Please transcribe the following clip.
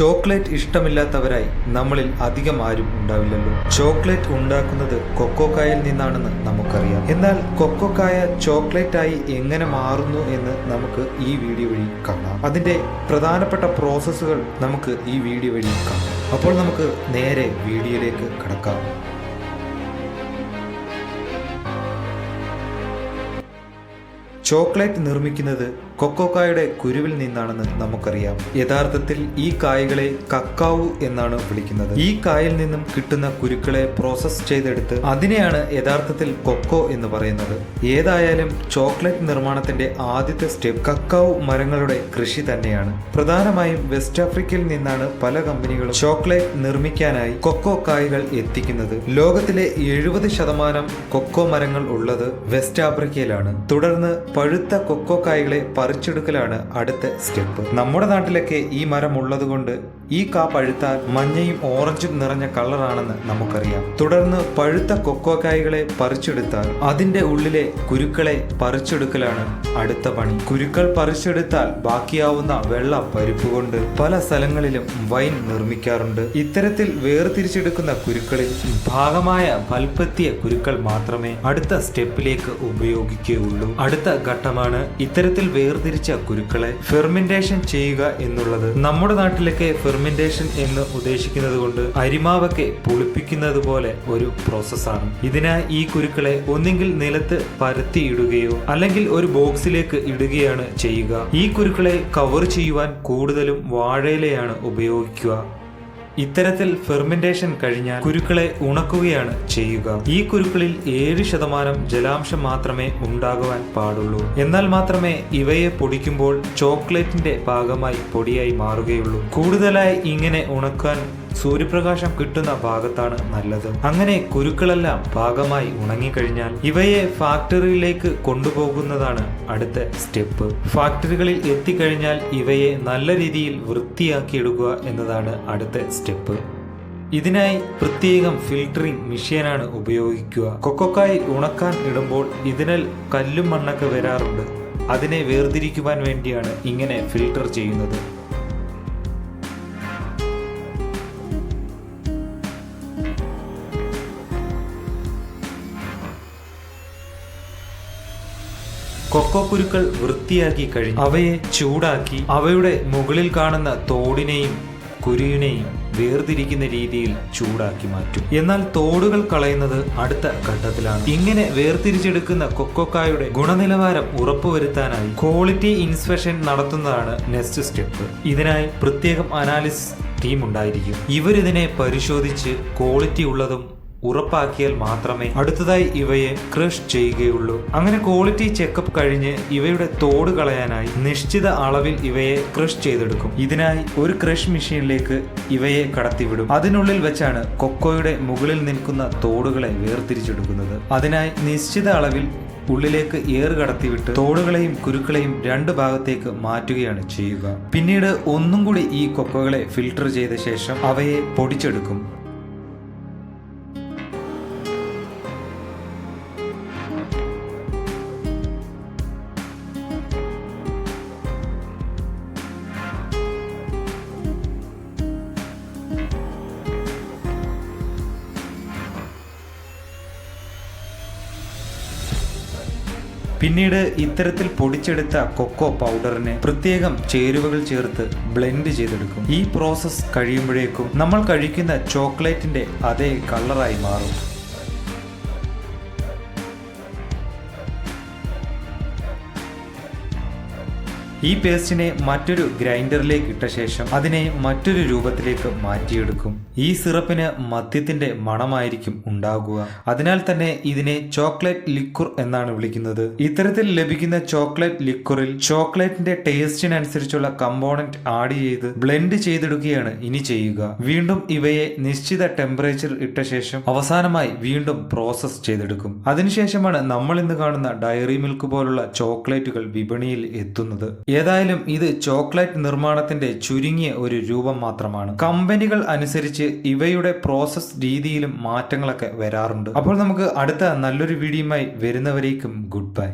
Chocolate ഇഷ്ടമില്ലാത്തവരായി നമ്മളിൽ അധികം ആരും ഉണ്ടാവില്ലല്ലോ. ചോക്ലേറ്റ് ഉണ്ടാക്കുന്നത് കൊക്കോക്കായിൽ നിന്നാണെന്ന് നമുക്കറിയാം. എന്നാൽ കൊക്കോക്കായ ചോക്ലേറ്റ് ആയി എങ്ങനെ മാറുന്നു എന്ന് നമുക്ക് ഈ വീഡിയോ വഴി കാണാം. അതിന്റെ പ്രധാനപ്പെട്ട പ്രോസസ്സുകൾ നമുക്ക് ഈ വീഡിയോ വഴി കാണാം. അപ്പോൾ നമുക്ക് നേരെ വീഡിയോയിലേക്ക് കടക്കാം. ചോക്ലേറ്റ് നിർമ്മിക്കുന്നത് കൊക്കോക്കായുടെ കുരുവിൽ നിന്നാണെന്ന് നമുക്കറിയാം. യഥാർത്ഥത്തിൽ ഈ കായകളെ കക്കാവു എന്നാണ് വിളിക്കുന്നത്. ഈ കായിൽ നിന്നും കിട്ടുന്ന കുരുക്കളെ പ്രോസസ് ചെയ്തെടുത്ത് അതിനെയാണ് യഥാർത്ഥത്തിൽ കൊക്കോ എന്ന് പറയുന്നത്. ഏതായാലും ചോക്ലേറ്റ് നിർമ്മാണത്തിന്റെ ആദ്യത്തെ സ്റ്റെപ്പ് കക്കാവു മരങ്ങളുടെ കൃഷി തന്നെയാണ്. പ്രധാനമായും വെസ്റ്റ് ആഫ്രിക്കയിൽ നിന്നാണ് പല കമ്പനികളും ചോക്ലേറ്റ് നിർമ്മിക്കാനായി കൊക്കോ കായകൾ എത്തിക്കുന്നത്. ലോകത്തിലെ എഴുപത് ശതമാനം കൊക്കോ മരങ്ങൾ ഉള്ളത് വെസ്റ്റ് ആഫ്രിക്കയിലാണ്. തുടർന്ന് പഴുത്ത കൊക്കോ കായകളെ പറിച്ചെടുക്കലാണ് അടുത്ത സ്റ്റെപ്പ്. നമ്മുടെ നാട്ടിലൊക്കെ ഈ മരം ഉള്ളതുകൊണ്ട് ഈ കാ പഴുത്താൽ മഞ്ഞയും ഓറഞ്ചും നിറഞ്ഞ കളറാണെന്ന് നമുക്കറിയാം. തുടർന്ന് പഴുത്ത കൊക്കോ കായകളെ പറിച്ചെടുത്താൽ അതിന്റെ ഉള്ളിലെ കുരുക്കളെ പറിച്ചെടുക്കലാണ് അടുത്ത പണി. കുരുക്കൾ പറിച്ചെടുത്താൽ ബാക്കിയാവുന്ന വെള്ള പരിപ്പ് കൊണ്ട് പല സ്ഥലങ്ങളിലും വൈൻ നിർമ്മിക്കാറുണ്ട്. ഇത്തരത്തിൽ വേർതിരിച്ചെടുക്കുന്ന കുരുക്കളിൽ ഭാഗമായ ഫൽപ്പത്തിയ കുരുക്കൾ മാത്രമേ അടുത്ത സ്റ്റെപ്പിലേക്ക് ഉപയോഗിക്കുകയുള്ളൂ. അടുത്ത ഘട്ടമാണ് ഇത്തരത്തിൽ വേർതിരിച്ച കുരുക്കളെ ഫെർമെന്റേഷൻ ചെയ്യുക എന്നുള്ളത്. നമ്മുടെ നാട്ടിലൊക്കെ ഫെർമെന്റേഷൻ എന്ന് ഉദ്ദേശിക്കുന്നത് കൊണ്ട് അരിമാവൊക്കെ പുളിപ്പിക്കുന്നത് പോലെ ഒരു പ്രോസസ്സാണ് ഇതിനായി ഈ കുരുക്കളെ ഒന്നുകിൽ നിലത്ത് പരത്തിയിടുകയോ അല്ലെങ്കിൽ ഒരു ബോക്സിലേക്ക് ഇടുകയാണ് ചെയ്യുക. ഈ കുരുക്കളെ കവർ ചെയ്യുവാൻ കൂടുതലും വാഴയിലയാണ് ഉപയോഗിക്കുക. ഇത്തരത്തിൽ ഫെർമെന്റേഷൻ കഴിഞ്ഞാൽ കുരുക്കളെ ഉണക്കുകയാണ് ചെയ്യുക. ഈ കുരുക്കളിൽ ഏഴ് ശതമാനം ജലാംശം മാത്രമേ ഉണ്ടാകുവാൻ പാടുള്ളൂ. എന്നാൽ മാത്രമേ ഇവയെ പൊടിക്കുമ്പോൾ ചോക്ലേറ്റിന്റെ ഭാഗമായി പൊടിയായി മാറുകയുള്ളൂ. കൂടുതലായി ഇങ്ങനെ ഉണക്കാൻ സൂര്യപ്രകാശം കിട്ടുന്ന ഭാഗത്താണ് നല്ലത്. അങ്ങനെ കുരുക്കളെല്ലാം ഭാഗമായി ഉണങ്ങിക്കഴിഞ്ഞാൽ ഇവയെ ഫാക്ടറിയിലേക്ക് കൊണ്ടുപോകുന്നതാണ് അടുത്ത സ്റ്റെപ്പ്. ഫാക്ടറികളിൽ എത്തിക്കഴിഞ്ഞാൽ ഇവയെ നല്ല രീതിയിൽ വൃത്തിയാക്കിയെടുക്കുക എന്നതാണ് അടുത്ത സ്റ്റെപ്പ്. ഇതിനായി പ്രത്യേകം ഫിൽറ്ററിംഗ് മെഷീനാണ് ഉപയോഗിക്കുക. കൊക്കോക്കായി ഉണക്കാൻ ഇടുമ്പോൾ ഇതിനാൽ കല്ലും മണ്ണൊക്കെ വരാറുണ്ട്. അതിനെ വേർതിരിക്കുവാൻ വേണ്ടിയാണ് ഇങ്ങനെ ഫിൽട്ടർ ചെയ്യുന്നത്. കൊക്കോ കുരുക്കൾ വൃത്തിയാക്കി കഴിഞ്ഞു. അവയെ ചൂടാക്കി അവയുടെ മുകളിൽ കാണുന്ന തോടിനെയും കുരുവിനെയും വേർതിരിക്കുന്ന രീതിയിൽ ചൂടാക്കി മാറ്റും. എന്നാൽ തോടുകൾ കളയുന്നത് അടുത്ത ഘട്ടത്തിലാണ്. ഇങ്ങനെ വേർതിരിച്ചെടുക്കുന്ന കൊക്കോക്കായുടെ ഗുണനിലവാരം ഉറപ്പുവരുത്താനായി ക്വാളിറ്റി ഇൻസ്പെക്ഷൻ നടത്തുന്നതാണ് നെക്സ്റ്റ് സ്റ്റെപ്പ്. ഇതിനായി പ്രത്യേകം അനാലിസിസ് ടീം ഉണ്ടായിരിക്കും. ഇവരിതിനെ പരിശോധിച്ച് ക്വാളിറ്റി ഉള്ളതും ഉറപ്പാക്കിയാൽ മാത്രമേ അടുത്തതായി ഇവയെ ക്രഷ് ചെയ്യുകയുള്ളൂ. അങ്ങനെ ക്വാളിറ്റി ചെക്കപ്പ് കഴിഞ്ഞ് ഇവയുടെ തോട് കളയാനായി നിശ്ചിത അളവിൽ ഇവയെ ക്രഷ് ചെയ്തെടുക്കും. ഇതിനായി ഒരു ക്രഷ് മെഷീനിലേക്ക് ഇവയെ കടത്തിവിടും. അതിനുള്ളിൽ വെച്ചാണ് കൊക്കോയുടെ മുകളിൽ നിൽക്കുന്ന തോടുകളെ വേർതിരിച്ചെടുക്കുന്നത്. അതിനായി നിശ്ചിത അളവിൽ ഉള്ളിലേക്ക് ഏറ് കടത്തിവിട്ട് തോടുകളെയും കുരുക്കളെയും രണ്ട് ഭാഗത്തേക്ക് മാറ്റുകയാണ് ചെയ്യുക. പിന്നീട് ഒന്നും കൂടി ഈ കൊക്കകളെ ഫിൽട്ടർ ചെയ്ത ശേഷം അവയെ പൊടിച്ചെടുക്കും. പിന്നീട് ഇത്തരത്തിൽ പൊടിച്ചെടുത്ത കൊക്കോ പൗഡറിനെ പ്രത്യേകം ചേരുവകൾ ചേർത്ത് ബ്ലെൻഡ് ചെയ്തെടുക്കും. ഈ പ്രോസസ്സ് കഴിയുമ്പോഴേക്കും നമ്മൾ കഴിക്കുന്ന ചോക്ലേറ്റിന്റെ അതേ കളറായി മാറും. ഈ പേസ്റ്റിനെ മറ്റൊരു ഗ്രൈൻഡറിലേക്ക് ഇട്ട ശേഷം അതിനെ മറ്റൊരു രൂപത്തിലേക്ക് മാറ്റിയെടുക്കും. ഈ സിറപ്പിന് മദ്യത്തിന്റെ മണമായിരിക്കും ഉണ്ടാകുക. അതിനാൽ തന്നെ ഇതിനെ ചോക്ലേറ്റ് ലിക്വർ എന്നാണ് വിളിക്കുന്നത്. ഇത്തരത്തിൽ ലഭിക്കുന്ന ചോക്ലേറ്റ് ലിക്വറിൽ ചോക്ലേറ്റിന്റെ ടേസ്റ്റിനനുസരിച്ചുള്ള കമ്പോണന്റ് ആഡ് ചെയ്ത് ബ്ലെൻഡ് ചെയ്തെടുക്കുകയാണ് ഇനി ചെയ്യുക. വീണ്ടും ഇവയെ നിശ്ചിത ടെമ്പറേച്ചർ ഇട്ട ശേഷം അവസാനമായി വീണ്ടും പ്രോസസ് ചെയ്തെടുക്കും. അതിനുശേഷമാണ് നമ്മൾ ഇന്ന് കാണുന്ന ഡയറി മിൽക്ക് പോലുള്ള ചോക്ലേറ്റുകൾ വിപണിയിൽ എത്തുന്നത്. ഏതായാലും ഇത് ചോക്ലേറ്റ് നിർമ്മാണത്തിന്റെ ചുരുങ്ങിയ ഒരു രൂപം മാത്രമാണ്. കമ്പനികൾ അനുസരിച്ച് ഇവയുടെ പ്രോസസ് രീതിയിലും മാറ്റങ്ങളൊക്കെ വരാറുണ്ട്. അപ്പോൾ നമുക്ക് അടുത്ത നല്ലൊരു വീഡിയോയുമായി വരുന്നവരേക്കും ഗുഡ് ബൈ